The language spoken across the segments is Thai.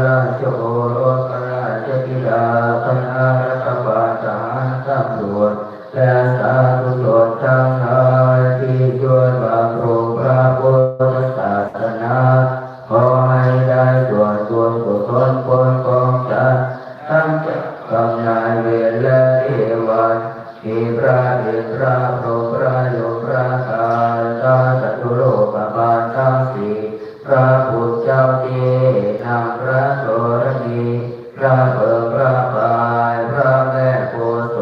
ราชโอรสราชธิดาคณะรัฐบาลทหารตำรวจและสาธุชนทั้งหลายที่ช่วยบำรุ นำพระโสรณีพระเบิกพระบายพระแม่โพธิ์โส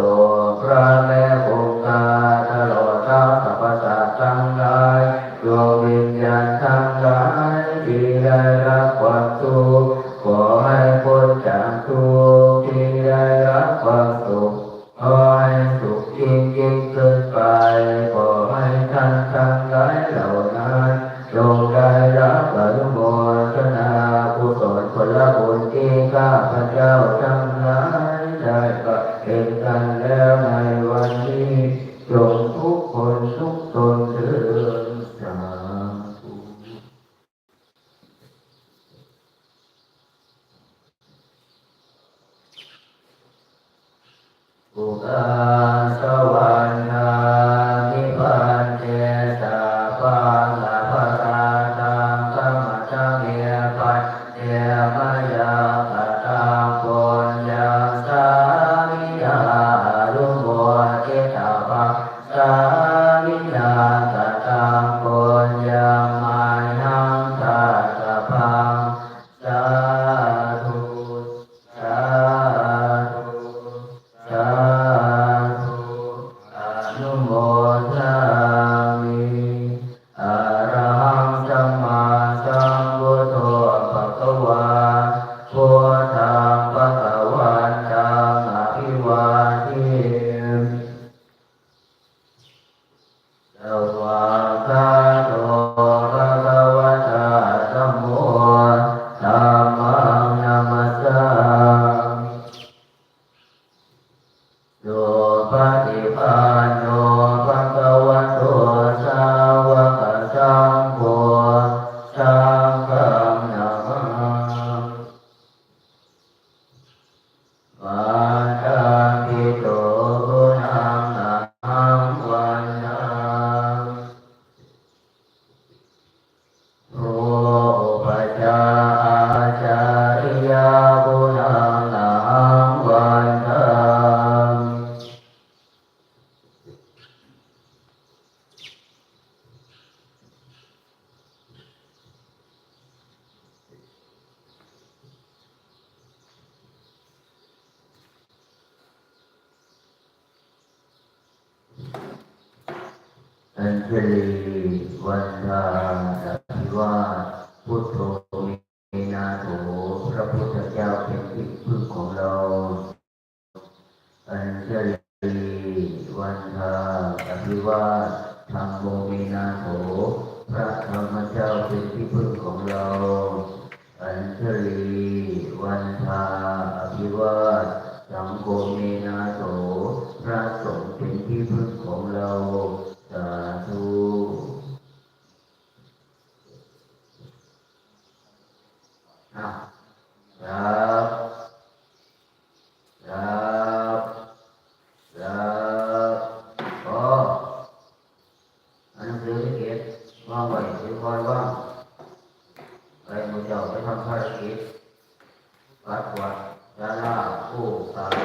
พระแม่คงคาตลอดทั้งสรรพสัตว์ทั้งหลายดวงวิญญาณทั้งหลายที่ได้รับความทุกข์ขอให้พ้นจากทุกข์ที่ได้รับความสุขขอให้สุขยิ่งยิ่งขึ้นไปขอให้ท่านทั้งหลายเหล่านั้นจงได้รับอนุโมทน ศลผลบุญที่ข้าพเจ้าทั้งหลายได้ประเห็นกันแล้วในวันนี้จงทุกคนทุกตนเถิดสาธุอุกาส วันตังปิโตปุนังนังวันนังโอปัจจาอาจาริยาปุนังนังวันตัง อัญเชลีวันทาสัพพิวาพุทโธมีนาโถพระพุทธเจ้าเป็นที่พึ่งของเราอัญเชลีวันทาสัพพิวาธรรมโมมีนาโถพระธรรมเจ้าเป็นที่พึ่งของเราอัญเชลีวันทาอภิวาสสังโฆเมนาโถพระสงฆ์เป็นที่พึ่งของเรา สาธุอะครับครับครับพออันหนังสือที่เก็บวางไว้ถือคอยว่างไปมือเจ้า ไปทำภารกิจปัดวัดยาลาผู้ตาย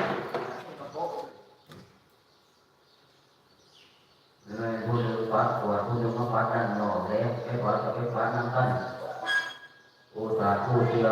เลยผู้หนึ่งปัดวัดผู้หนึ่งมาปัดด้านนอกแล้วไปปัดกับไปปัดนั่งกันอุตส่าผู้เชื่อ